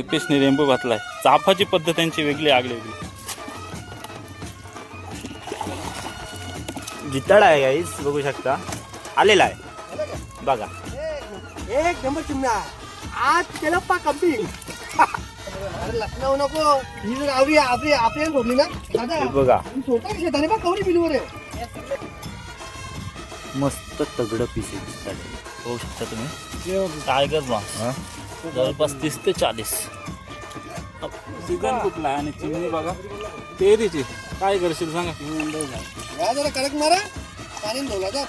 दिपेशने रेंबू घातलाय. चाफाची पद्धत त्यांची वेगळी आगली वेगळी. जिताड आहे गाईस बघू शकता. आलेला आहे. बघा. एक नंबर चिमणा आज केलं पा कम्पिंग अरे लखनऊ नको. ही जर आवरी आपली आपली सोडली ना? दादा बघा. बिलवर आहे. मस्त तगड पीस आहे जिताड. होऊ शकता तुम्ही. टायगर बास हा? जवळपास तीस ते चाळीस. सीझन कुठला आहे आणि चिमणी बघा. तेरीची काय करशील सांगा? जरा कडक मारा. पाणी जा.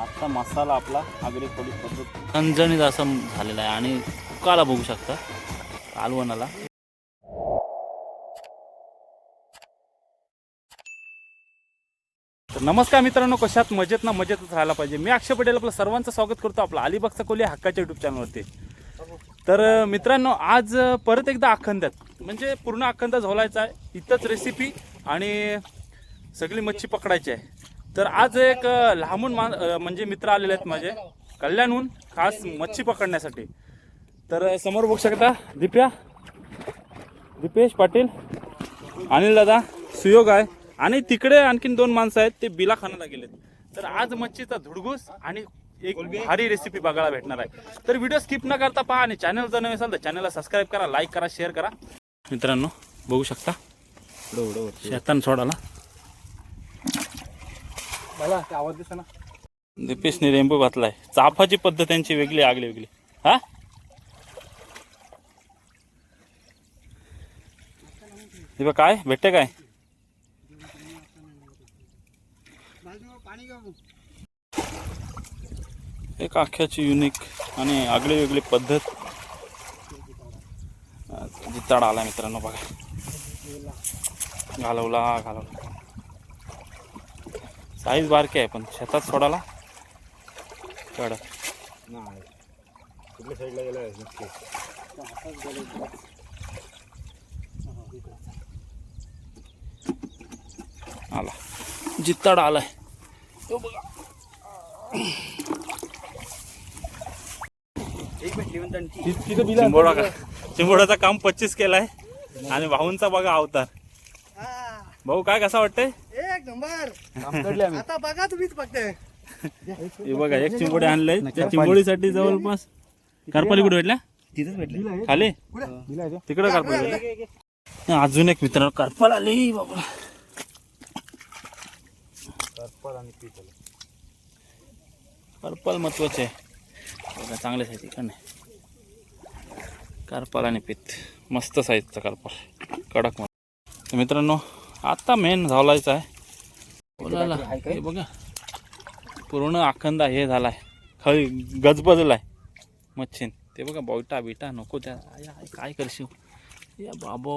आता मसाला आपला आगरी थोडी पद्धत. झणझणीत असं झालेला आहे आणि काला बघू शकता. कालवणाला. नमस्कार मित्रांनो कशात मजेत ना मजेतच राहायला पाहिजे. मी अक्षय पटेल आपलं सर्वांचं स्वागत करतो आपलं अलिबागचा कोली हक्काच्या युट्यूब चॅनलवरती तर मित्रांनो आज परत एकदा अखंडात म्हणजे पूर्ण अखंदा झोलायचा आहे. इथंच रेसिपी आणि सगळी मच्छी पकडायची आहे. तर आज एक अं, लांबून म्हणजे मित्र आलेले आहेत माझे. कल्याणहून खास मच्छी पकडण्यासाठी. तर समोर बघू शकता दिप्या दिपेश पाटील अनिल दादा सुयोग आहे. आणि तिकडे आणखीन दोन माणसं आहेत ते बिला खानाला गेलेत. तर आज मच्छीचा धुडगूस आणि एक भारी रेसिपी बघायला भेटणार आहे. तर व्हिडिओ स्किप न करता पहा आणि चॅनल जर नवीन असाल तर चॅनलला सबस्क्राईब करा लाईक करा शेअर करा. मित्रांनो बघू शकता? शेतान सोडाला. दिपेशने रेंबू घातलाय. चाफाची पद्धत त्यांची वेगळी आगली वेगळी. हा? दिपा काय? भेटते काय पाणी घेऊ एक आख्याची युनिक आणि आगळी वेगळी पद्धत जिताड आला मित्रांनो बघा. घालवला घालवला. साईज बारकी आहे पण शेतात सोडाला कडक. कुठल्या साईडला गेला नक्की आला. जिताड आलाय. तो बघा चिंबोडा का चिंबोडाचं काम पच्चीस केलाय. आणि भाऊंचा बघा अवतार. भाऊ काय कसा वाटतंय? एक नंबर. आता बघा तुम्हीच हे बघा एक चिंबोडी आणलंय. त्या चिंबोडीसाठी जवळपास कारपाली कुठे भेटल्या? तिथेच भेटले. खाली? तिकडे कारपाली अजून एक मित्र कारपाल आली बाबा. कारपाल महत्त्वाचे आहे. बघा चांगले साईज इकडे कारपाल आणि पीत. मस्त साईजचा कारपाल. कडक तर मित्रांनो आता मेन झालायचा आहे. बघा. पूर्ण अखंड हे झालाय. खळी गजबजलाय. मच्छीन. ते बघा बोयटा बिटा नको त्या. काय करशील? या बाबो.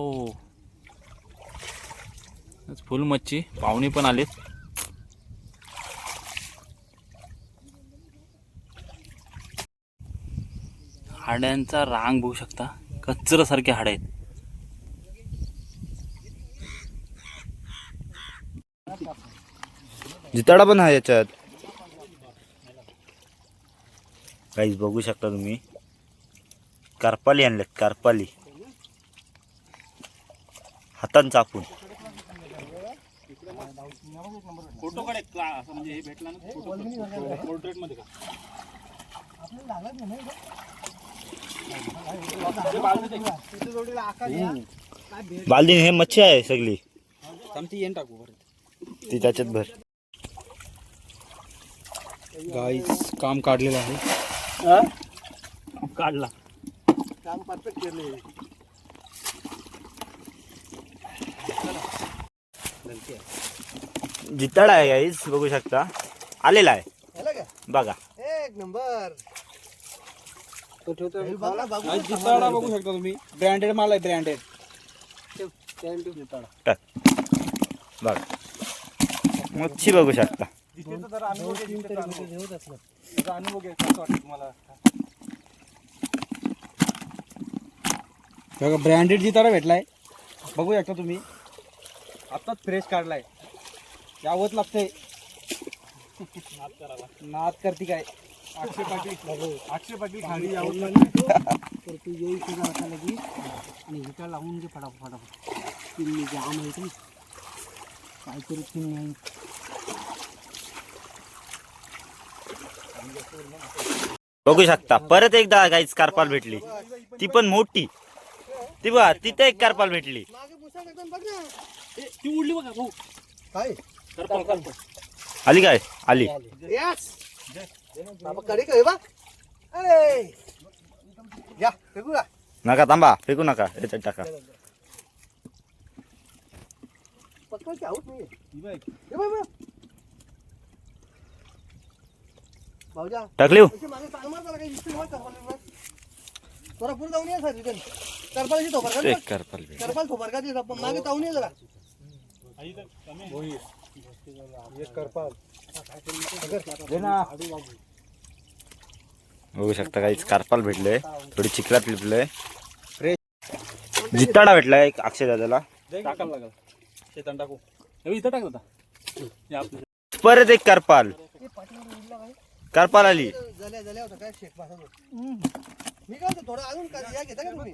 फुल मच्छी. पाहुणी पण आलीत. हाड्यांचा रांग बघू शकता. कच्चरसारखे हाड आहेत. जिताडा पण आहे याच्यात. काहीच बघू शकता तुम्ही. कारपाली आणल्यात कारपाली. हातान चापून फोटो कडे म्हणजे हे भेटला ना पोर्ट्रेटमध्ये का? बालदीन हे मच्छी आहे सगळी येण टाकू ती त्याच्यात भर। गाईस काम काढलेलं आहे काढला काम परफेक्ट केले जिताडा आहे गाईस बघू शकता। आलेला आहे। बघा। एक नंबर। तो ठेवतो जिताडा बघू शकता तुम्ही. ब्रँडेड माल आहे ब्रँडेड टाक. बघा. मच्छी बघू शकता. बघा ब्रँडेड जिताडा भेटलाय. बघू शकता तुम्ही. आत्ताच फ्रेश काढलाय. यावंच लागतंय. नाद करती काय? अक्षय पाटील अक्षय पाटील खाली यावं तर तू येईल तुझा असा लगी आणि हिटर लावून घे फटाफट फटाफट चिमणी जाम आहे ती काहीतरी चिमणी आहे बघू शकता. परत एकदा गाईच कारपाल भेटली. ती पण मोठी. ती बघा तिथे एक कारपाल भेटली. ती उडली बघा भाऊ. काय करपाल करपाल आली काय? आली. कडे काय बा ए या फेकू का नका थांबा फेकू नका याच्यात टाका की आऊट नाही हे बघ भाऊजा टाकली हो? अशी मागे ताण मार त्याला काही दिसते मग करपाल थोडा पुढे जाऊन ये सर रिटर्न करपालाची थोपार का एक कारपाल भेटली. करपाल थोपार का ते मागे जाऊन ये जरा बघू शकता काहीच कारपाल भेटले थोडी चिखलात लिपले जित्ताडा भेटलाय एक अक्षय दादाला. टाकायला लागल शेतान टाकू इथं टाक परत एक कारपाल. कारपाल आली. मी काय थोडं अजून काय घेता का तुम्ही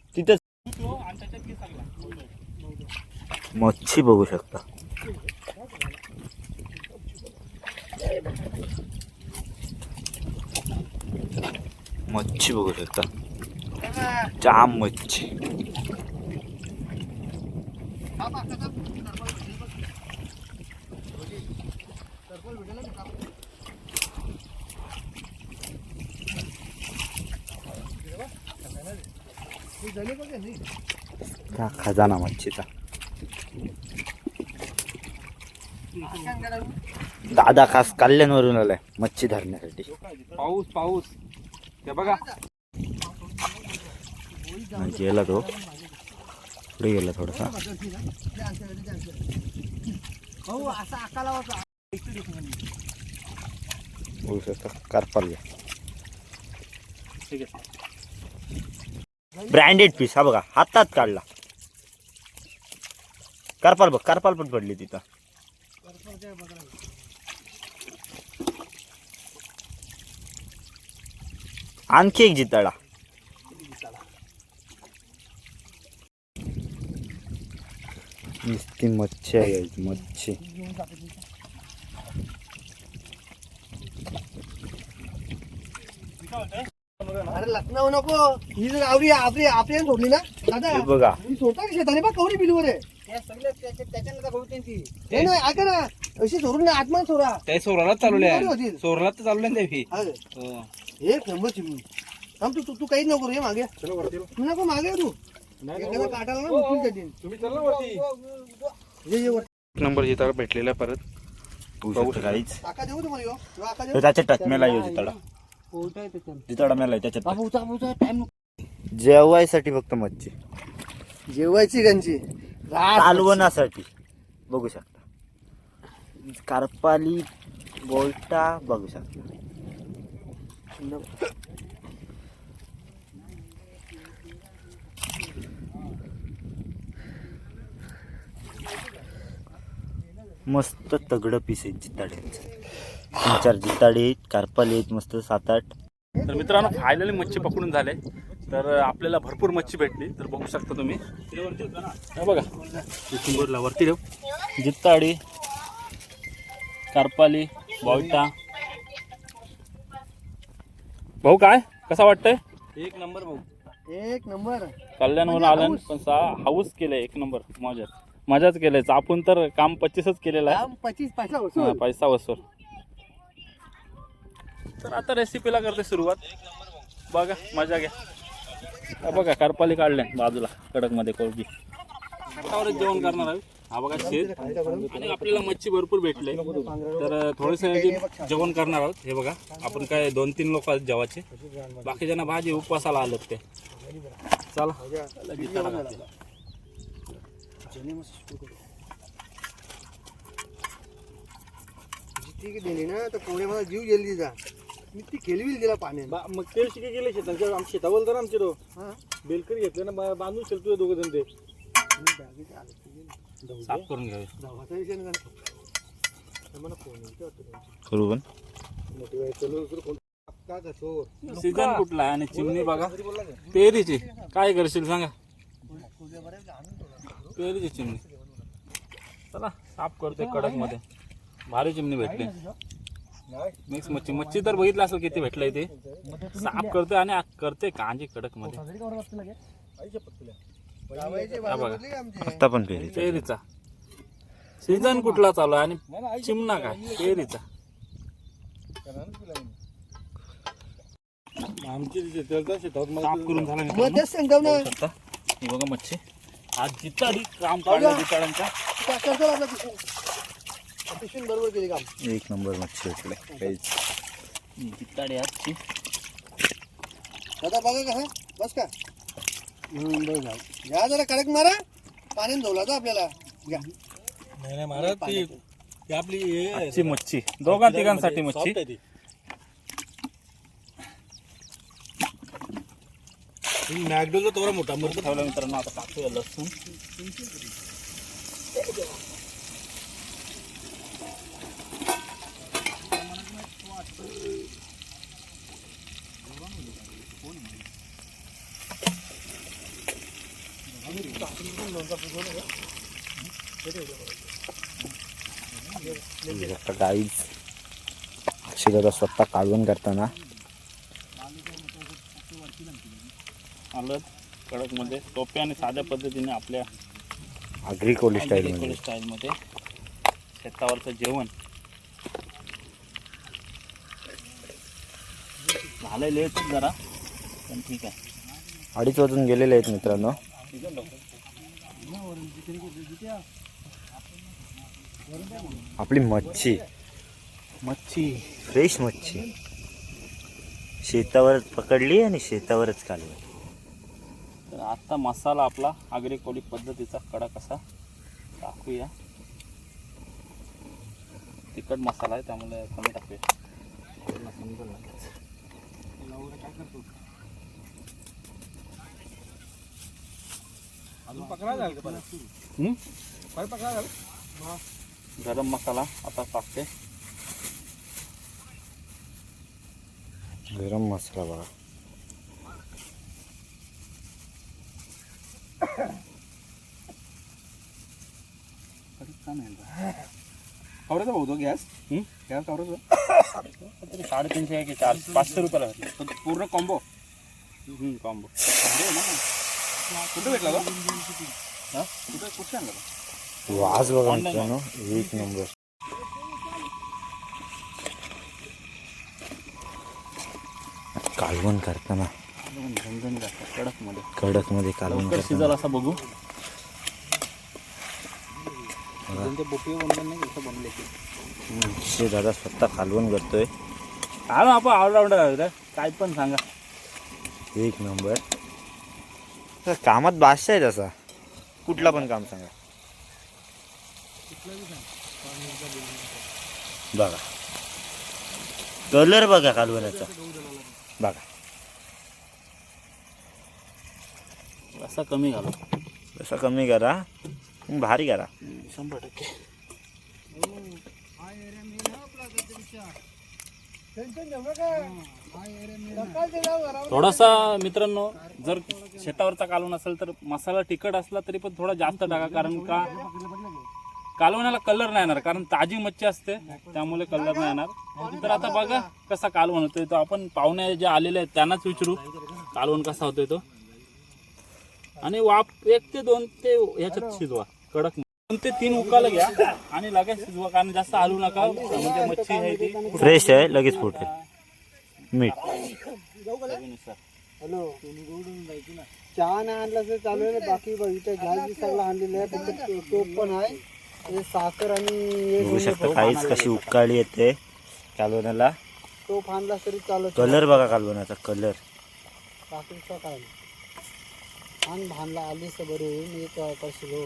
तिथं मच्छी बघू शकता मच्छी बघू शकता जाम मच्छी ही झाली बघ यांनी. त्या खजाना मच्छीचा दादा खास कल्याणवरून आलाय मच्छी धरण्यासाठी. पाऊस पाऊस. ते बघा. गेला तो पुढे गेला थोडासा. बघू शकता कारपाल घ्या. ठीक आहे. ब्रँडेड पीस हा बघा हातात काढला. कारपाल बघ कारपाल पण पडली तिथं. आणखी एक जिताडा. नुसती मच्छी आहे मच्छी. अरे लखनऊ नको. ही जर आवडी आपली आपली सोडली ना? दादा बघा. सोडता शेताने? बा कवडी बिलवर आहे. हे नाही ऐका ना. अशी सोडून ना आत्मा सोडा. त्या सोराला चालवले बरोबर होतील. सोराला तर चालवले ना ते. हा. एक नंबर चिमणी थांब तू तू तू काहीच नको रे मागे. तू नको मागे तू एखादा काटाला ना उचलून देतील. तुम्ही चला वरती. ये ये वर. एक नंबर जिता भेटलेला परत. बघू शकता काहीच. आका देऊ तुम्हाला ह्यो? ह्यो आका देऊ. तर त्याच्या टचमेला येऊ मेला त्याच्यात जेवायसाठी फक्त मच्छी. जेवायची त्यांची. कालवणासाठी बघू शकता. कारपाली बोलटा बघू शकता. मस्त तगड पीस आहेत जिताड्यांचं. तीन चार जिताडे आहेत कारपाली आहेत मस्त सात आठ. तर मित्रांनो फायनली मच्छी पकडून झाले. तर आपल्याला भरपूर मच्छी भेटली तर बघू शकता तुम्ही. हे बघा. चिंबरला वरती ठेव. जित्ताडी कारपाली बॉल्टा भाऊ काय? कसा वाटतंय? एक नंबर भाऊ. एक नंबर. कल्याणवरून आलं पण सा हाऊस केलंय एक नंबर. मजाच. मजाच केलंय. आपण तर काम पच्चीसच केलेलं आहे. पच्चीस पैसा हा, वसूल पैसा वसूल. तर आता रेसिपीला करते सुरुवात. बघा मजा घ्या. बघा करपाली काढले बाजूला कडकमध्ये कोळगी जेवण करणार आहे. हा बघा शेत आणि आपल्याला मच्छी भरपूर भेटले. तर थोडस जेवण करणार आहोत. हे बघा आपण काय दोन तीन लोक आहेत जेवाचे बाकीच्यांना भाजी उपवासाला आलेत ते. चला. दिली ना. तर कोणी मला जीव गेली तिचा मी ती खेळवी तिला पाण्यात बा- मग तेल शिके गेले शेतांच्या आम शेतावर तर आमचे हा. बेलकरी घेतले ना बा- बांधून शेलतोय दोघं जण ते. साफ करून घ्यावे. दे. जावाचा विषय नाही झाला. मला फोन येतो वाटतं त्यांचा. करू पण. मोठी बाई चलो इकडं कोण- का कसो? सीझन कुठला आहे आणि चिमणी बघा. पेरीची. काय करशील सांगा. पेरीची चिमणी. चला साफ करतोय कडकमध्ये भारी चिमणी भेटली. मिक्स मच्छी. मच्छी तर बघितलं असेल किती भेटलंय ते. साफ करतोय आणि आ- करते कांजी कडकमध्ये हा बघा. आता पण सीझन कुठला चालू आहे आणि चिमणा काय? पेरीचा. आमची साफ करून झाला मग मित्रांनो. तेच सांगतो ना बघू शकता ही बघा मच्छी. आज जिताडी काम काढलं करतो आपला पिशून बरोबर केली काम. एक नंबर मच्छी काहीच. आजची. दादा बघा का हा बस का? घ्या जरा कडक मारा. पाण्यात धुवला तो आपल्याला. घ्या. नाही नाही महाराज ती. ती आपली हे आहे, आजची मच्छी. दोघा तिघांसाठी मच्छी. soft आहे ती. ही थोडा मोठा मोठा. ठेवलं मित्रांनो आता टाकूया लसूण. अक्षरदा स्वतः काढून करताना. आलं कडकमध्ये सोप्या आणि साध्या पद्धतीने आपल्या आगरी कोली स्टाईल स्टाईल मध्ये. शेतावरचं जेवण. झालंय लेट जरा पण ठीक आहे. अडीच वाजून गेलेले आहेत मित्रांनो. आपली मच्छी. मच्छी. फ्रेश मच्छी. शेतावरच पकडली आणि शेतावरच काढली तर आता मसाला आपला आगरी कोळी पद्धतीचा कडक असा. टाकूया. तिखट मसाला आहे त्यामुळे कमी टाकूया. अजून पकडा झालं का परत? परत पकडा झालं गरम मसाला आता टाकते गरम मसाला बघा कवराचा भाऊ तो गॅस हम्म? गॅस तरी साडेतीनशे की चार पाचशे रुपयाला तो पूर्ण कॉम्बो कॉम्बो कुठे भेटला तो? हा? कुठे कुठे आणला तो? वाज बघा मित्रांनो एक नंबर. कालवण करताना. कडकमध्ये कडकमध्ये कालवण करताना. असं बघू. शे दादा स्वतः कालवण करतोय. आपण ऑलराऊंडर काय पण सांगा. एक नंबर. कामात बादशाह आहे तसा कुठला पण काम सांगा. बघा. कलर बघा कालवणाचा बघा. असा कमी घालू. तसा कमी करा. भारी करा. शंभर टक्के. थोडासा मित्रांनो जर शेतावरचा कालवण असेल तर मसाला तिखट असला तरी पण थोडा जास्त टाका कारण का? कालवणाला कलर नाही येणार कारण ताजी मच्छी असते त्यामुळे कलर नाही येणार. तर आता बघा कसा कालवण होतोय तो आपण पाहुणे जे आलेले आहेत त्यांनाच विचारू कालवण कसा होतोय तो. आणि वाप एक ते दोन ते ह्याच्यात शिजवा कडक ते तीन उकाला घ्या आणि लगेच शिजवा कारण जास्त हलवू नका म्हणजे मच्छी आहे ती. फ्रेश आहे लगेच फुटेल मीठ. हॅलो. चहा नाही आणला तर चालू आहे बाकी बघ इथं गॅस सगळं आणलेलं आहे फक्त तो- टोप पण आहे. हे साखर आणि हे बघू शकता काहीच कशी उकाळी येते कालवणाला टोप आणला तरी चालत कलर बघा कालवणाचा कलर. बाकीचा काय नाही आण भानला आलीस तर बरं होईल मी हो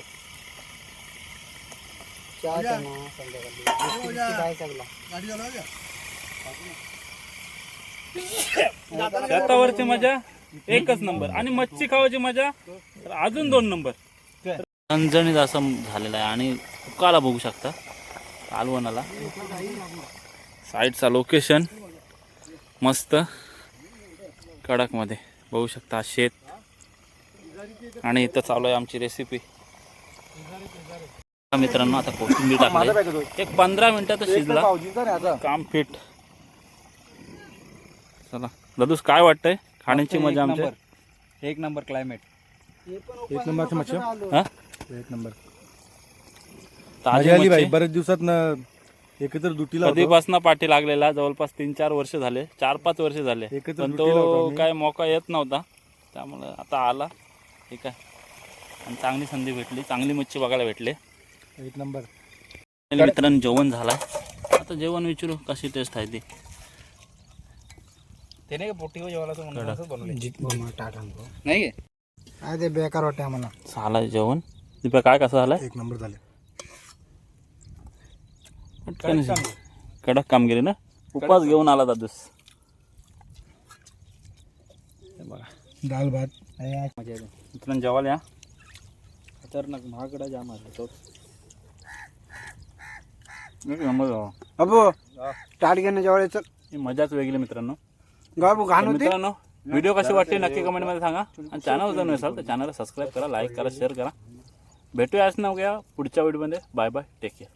चहा ना संध्याकाळी? सगळा शेतावरची मजा एकच नंबर. आणि मच्छी खावायची मजा तर अजून दोन नंबर. झणझणीत असं झालेलं आहे आणि उकाला बघू शकता कालवणाला साईडचा लोकेशन मस्त. कडकमध्ये बघू शकता शेत. आणि इथं चालू आहे आमची रेसिपी मित्रांनो आता कोथिंबीर टाकली एक पंधरा मिनिटात शिजला. काम फिट. चला. दादूस काय वाटतंय? खाण्याची मजा आमच्या? एक नंबर क्लायमेट एक मच्छी हा? एक नंबर. ताजी आली भाई. बरेच दिवसात एकत्र दुटीला. कधीपासून पाठी लागलेला. जवळपास तीन चार वर्ष झाले. चार पाच वर्ष झाले. एकत्र पण तो. काय मौका येत नव्हता. त्यामुळे आता आला. ठीक आहे. आणि चांगली संधी भेटली. चांगली मच्छी बघायला भेटले. एक नंबर. मित्रांनो जेवण झालाय. आता जेवण विचारू कशी टेस्ट आहे ती? त्याने पोटी जेवायला तो म्हणून असंच बनवलंय. टाटा नाही काय ते बेकार वाटते आम्हाला. झालंय जेवण. दीपा काय कसं झालंय? एक नंबर झाले. पटकन कडक कामगिरी ना? उपास घेऊन आला दादूस हे बघा. दाल भात. मजा आली मित्रांनो जेवायला या. खतरनाक महागडा जाम आहे तो. अबो टाट घेणं जेवायचं ही मजाच वेगळी मित्रांनो. गाव घाण तर होते? मित्रांनो व्हिडिओ कशी वाटते नक्की कमेंटमध्ये सांगा. आणि चॅनल जर नसाल तर चॅनलला सबस्क्राईब करा लाईक करा शेअर करा. भेटूया आज ना उद्या पुढच्या व्हिडिओमध्ये बाय बाय टेक केअर